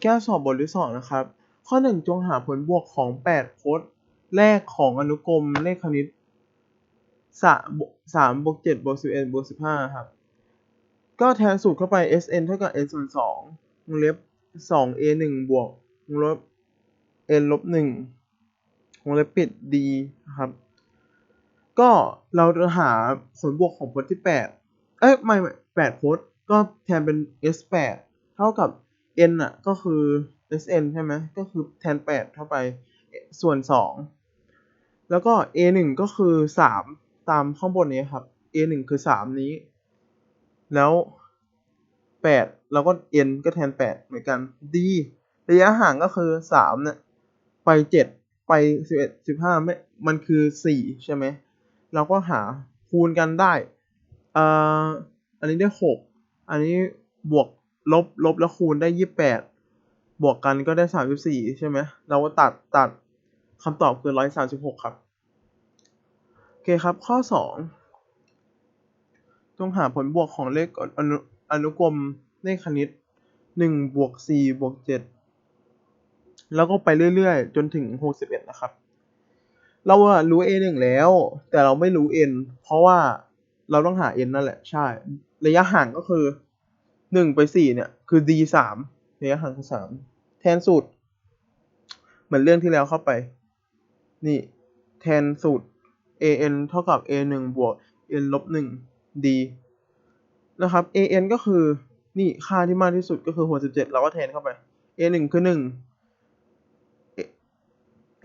แก้สอบบทที่สองนะครับ ข้อหนึ่งจงหาผลบวกของแปดโพจน์แรกของอนุกรมเลขคณิตสามบวกสามบวกเจ็ดบวกสิบเอ็ดบวกสิบห้าครับ ก็แทนสูตรเข้าไป Sn เท่ากับ n ส่วนสองวงเล็บสอง a หนึ่งบวกวงเล็บ n ลบหนึ่งวงเล็บปิด d นะครับ ก็เราจะหาผลบวกของพจน์ที่แปดเอ้ยไม่ไม่แปดพจน์ก็แทนเป็น s แปดเท่ากับ n อะก็คือ sn ใช่ไหมก็คือแทนแปดเข้าไปส่วนสองแล้วก็ a หนึ่งก็คือสามตามข้างบนนี้ครับ a หนึ่งคือสามนี้ แล้วแปดเราก็ n ก็แทนแปดเหมือนกัน d ระยะห่างก็คือสามเนี่ย ไปเจ็ดไปสิบเอ็ดสิบห้าไม่มันคือสี่ใช่ไหมเราก็หาคูณกันได้อ่ออันนี้ได้หกอันนี้บวก ลบลบแล้วคูณได้ยี่บแปดบวกกันก็ได้สามสิบสี่ใช่ไหมเราก็ตัดตัดคำตอบคือร้อยสามสิบหกครับ โอเคครับข้อสองจงหาผลบวกของเลขอนุอนุกรมเลขคณิตหนึ่งบวกสี่บวกเจ็ดแล้วก็ไปเรื่อยๆ จนถึงหกสิบเอ็ดนะครับ เราอะรู้ a หนึ่งแล้ว แต่เราไม่รู้ n เพราะว่าเราต้องหา n นั่นแหละ ใช่ ระยะห่างก็คือ หนึ่งไปสี่เนี่ยคือ d สามระยะห่างคือสามแทนสูตร เหมือนเรื่องที่แล้วเข้าไป นี่แทนสูตร an เท่ากับ a หนึ่งบวก n ลบหนึ่ง d นะครับ an ก็คือ นี่ค่าที่มากที่สุดก็คือหกสิบเจ็ดเราก็แทนเข้าไป a หนึ่งคือหนึ่ง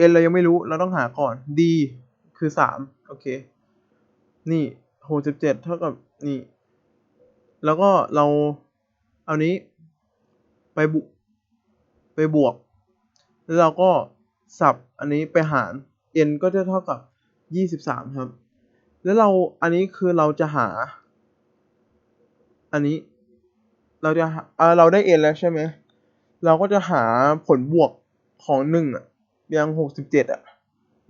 n เรายังไม่รู้ เราต้องหาก่อน d คือสามโอเค นี่หกสิบเจ็ดเท่ากับ นี่ แล้วก็เรา เอานี้ไปบุไปบวก แล้วเราก็สับอันนี้ไปหาร n ก็จะเท่ากับยี่สิบสามครับ แล้วเราอันนี้คือเราจะหา อันนี้เราจะอ่าเราได้ n แล้วใช่ไหม เราก็จะหาผลบวกของหนึ่งอะยังหกสิบเจ็ดอะ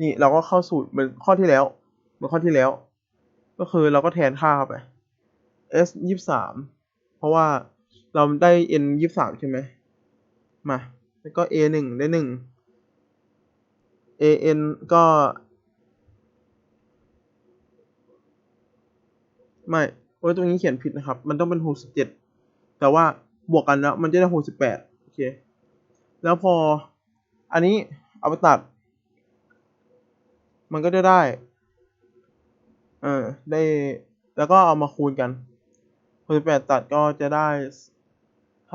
นี่เราก็เข้าสูตรเหมือนข้อที่แล้ว เหมือนข้อที่แล้ว ก็คือเราก็แทนค่าเข้าไป s ยี่สามเพราะว่า เราได้ n ยี่สามใช่ไหมมา แล้วก็ a หนึ่งได้หนึ่ง a n ก็ ไม่โอ้ยตรงนี้เขียนผิดนะครับ มันต้องเป็นหกสิบเจ็ดแต่ว่าบวกกันแล้ว มันจะได้หกสิบแปดโอเค แล้วพออันนี้เอาไปตัด มันก็จะได้ เออได้ แล้วก็เอามาคูณกันหกสิบแปดตัดก็จะได้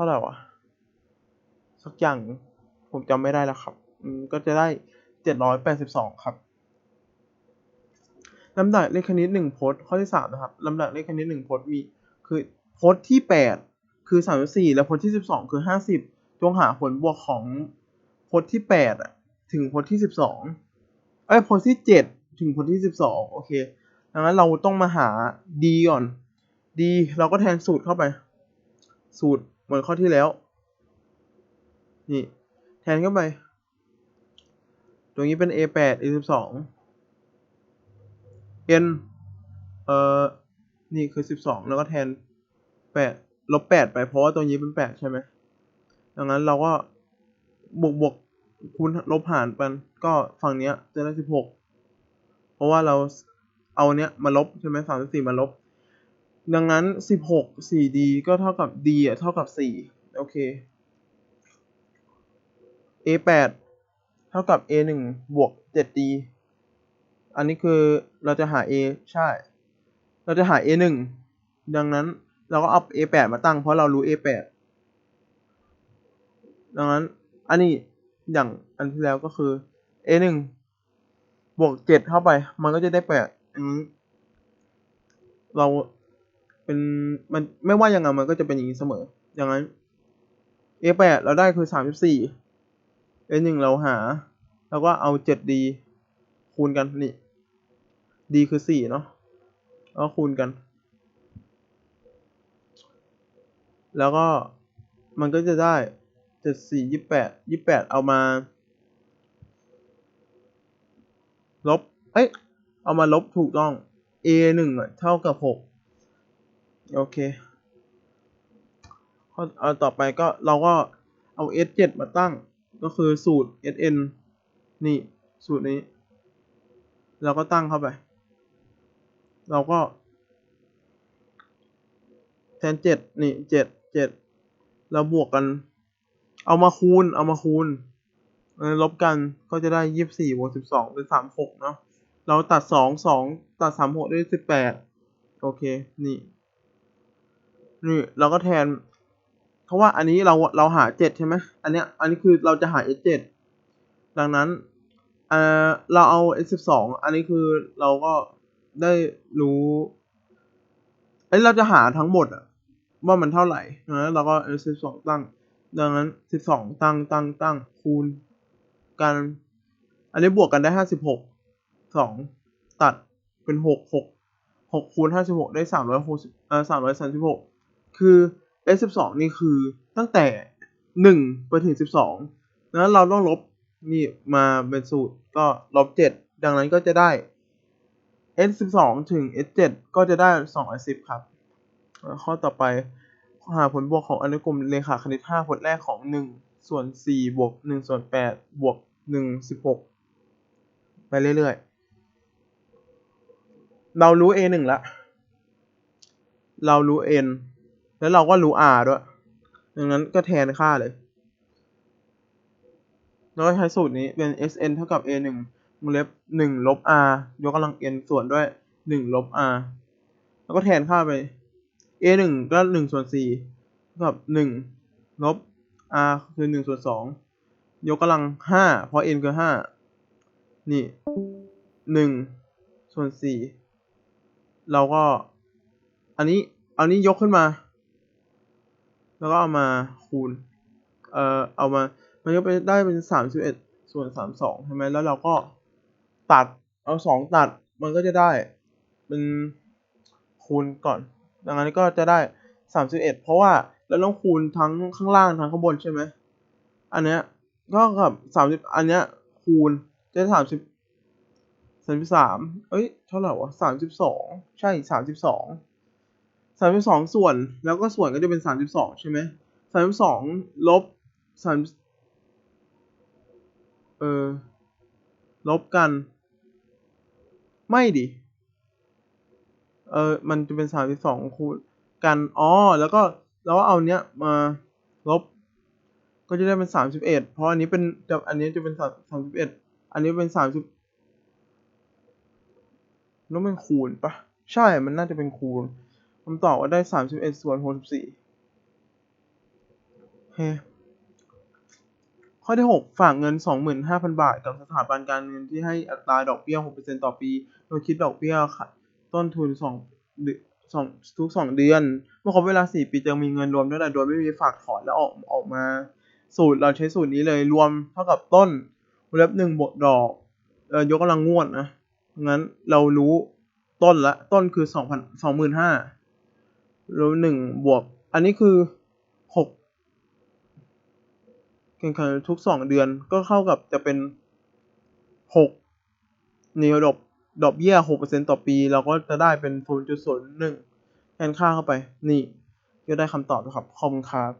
ท่าไหร่วะ สักอย่างผมจำไม่ได้แล้วครับ ก็จะได้เจ็ดร้อยแปดสิบสองครับลำดับเลขคณิตหนึ่งพจน์ข้อที่สามนะครับลำดับเลขคณิตหนึ่งพจน์มีคือพจน์ที่แปดคือสามสิบสี่และพจน์ที่สิบสองคือห้าสิบจงหาผลบวกของพจน์ที่แปดถึงพจน์ที่สิบสองเอ้ยพจน์ที่เจ็ดถึงพจน์ที่สิบสองโอเคดังนั้นเราต้องมาหา d ก่อน d เราก็แทนสูตรเข้าไป สูตร เหมือนข้อที่แล้ว นี่ แทนเข้าไป ตรงนี้เป็น a แปด a สิบสอง n เอ่อ นี่คือสิบสองแล้วก็แทนแปดลบแปดไปเพราะว่าตัวนี้เป็นแปดใช่ไหมดังนั้นเราก็บวกบวกคูณลบหารกันก็ฝั่งเนี้ยจะได้สิบหกเพราะว่าเราเอาเนี้ยมาลบใช่ไหมสามสิบสี่มาลบ ดังนั้นสิบหกสี่ d ก็เท่ากับ d อะเท่ากับสี่โอเค a แปดเท่ากับ a หนึ่งบวกเจ็ด d อันนี้คือเราจะหา a ใช่ เราจะหา a หนึ่งดังนั้นเราก็เอา a แปดมาตั้งเพราะเรารู้ a แปดดังนั้นอันนี้อย่างอันที่แล้วก็คือ a หนึ่งบวกเจ็ดเข้าไป มันก็จะได้แปดเรา เป็นมันไม่ว่ายังไงมันก็จะเป็นอย่างนี้เสมอ อย่างนั้น a แปดเราได้คือสามสิบสี่ a หนึ่งเราหา แล้วก็เอาเจ็ด d คูณกันนี่ d คือสี่เนาะแล้วคูณกัน แล้วก็มันก็จะได้เจ็ดสี่ยี่แปดยี่แปดเอามา ลบ เอ้ย เอามาลบถูกต้อง a หนึ่งเท่ากับหก โอเคข้อเอาต่อไปก็เราก็เอา S7 มาตั้งก็คือสูตร Sn นี่สูตรนี้ เราก็ตั้งเข้าไป เราก็ แทนเจ็ดนี่เจ็ดเจ็ดเราบวกกัน เอามาคูณ เอามาคูณ ลบกันก็จะได้ยี่สิบสี่บวกสิบสองเป็นสามหกเนาะเราตัดสองสองตัดสามหกด้สิบแปดโอเค นี่ นี่เราก็แทน เพราะว่าอันนี้เราเราหาเจ็ดใช่ไหมอันเนี้ยอันนี้คือเราจะหา s เจ็ดดังนั้นเออเราเอา s สิบสองอันนี้คือเราก็ได้รู้เอ้เราจะหาทั้งหมดอะว่ามันเท่าไหร่ดังนั้นเราก็ s สิบสองตั้ง ดังนั้นสิบสองตั้งตั้งตั้งคูณกัน อันนี้บวกกันได้ห้าสิบหกสองตัดเป็นหกหกหกคูณห้าสิบหกได้สามร้อยหกสิบเอ่อสามร้อยสามสิบหก คือ s สิบสองนี่คือตั้งแต่หนึ่งไปถึงสิบสองดังนั้นเราต้องลบนี่มาเป็นสูตรก็ลบเจ็ดดังนั้นก็จะได้ s สิบสองถึง s เจ็ดก็จะได้สองร้อยสิบครับ ข้อต่อไปหาผลบวกของอนุกรมเรขาคณิต5ผลแรกของ 1 ส่วน 4 บวก 1 ส่วน 8 บวก 1 16 ไปเรื่อยๆ เรารู้ a 1 ละ เรารู้ n แล้วเราก็รู้ r ด้วย ดังนั้นก็แทนค่าเลยแล้วใช้สูตรนี้เป็น sn เท่ากับ a 1วงเล็บ1ลบ r ยกกำลัง n ส่วนด้วย1ลบ r แล้วก็แทนค่าไป a หนึ่งก็หนึ่งส่วนสี่เท่ากับหนึ่งลบ r คือหนึ่งส่วนสองยกกำลังห้าเพราะ n คือห้านี่หนึ่งส่วนสี่เราก็ อันนี้ อันนี้ยกขึ้นมา แล้วก็เอามาคูณ เอ่อ เอามา มันก็ไปได้เป็นสามสิบเอ็ดส่วนสามสองใช่ไหมแล้วเราก็ตัด เอาสองตัด มันก็จะได้เป็นคูณก่อน ดังนั้นก็จะได้สามสิบเอ็ดเพราะว่าเราต้องคูณทั้งข้างล่างทั้งข้างบนใช่ไหม อันเนี้ยก็กับสามสิบอันเนี้ยคูณจะสามสิบสามสิบสามเอ้ย เท่าไหร่วะสามสิบสอง ใช่สามสิบสอง สามสิบสองส่วนแล้วก็ส่วนก็จะเป็นสามสิบสองใช่ไหมสามสิบสองลบสามเออลบกัน ไม่ดิเออมันจะเป็นสามสิบสองคูณกันอ๋อแล้วก็แล้วเอาเนี้ยมาลบ ก็จะได้เป็นสามสิบเอ็ดเพราะอันนี้เป็นจะอันนี้จะเป็นสามสามสิบเอ็ดอันนี้เป็นสามสิบแล้วมันคูณปะใช่มันน่าจะเป็นคูณ คำตอบว่าได้สามสิบเอ็ดส่วนหกสิบสี่เฮ้ข้อที่ 6 ฝากเงิน 25,000 บาท กับสถาบันการเงินที่ให้อัตราดอกเบี้ย 6%ต่อปี โดยคิดดอกเบี้ยต้นทุน2อนทุก 2 เดือน เมื่อครบเวลา 4 ปีจะมีเงินรวมด้วยแต่โดยไม่มีฝากถอนแล้วออกออกมา สูตรเราใช้สูตรนี้เลยรวมเท่ากับต้นวงเล็บหนึ่งบวกดอกเอ่อยกกำลังงวดนะงั้นเรารู้ต้นละต้นคือสองพันสองหมื่นห้า รูหนึ่งบวก อันนี้คือหกแข่งขันทุกสองเดือนก็เข้ากับจะเป็นหกนดอกดอกเบี้ยหกเปอร์เซ็นต่อปี เราก็จะได้เป็นศูนย์จุดศูนย์หนึ่งแทนค่าเข้าไป นี่ก็ได้คำตอบครับ คอมครับ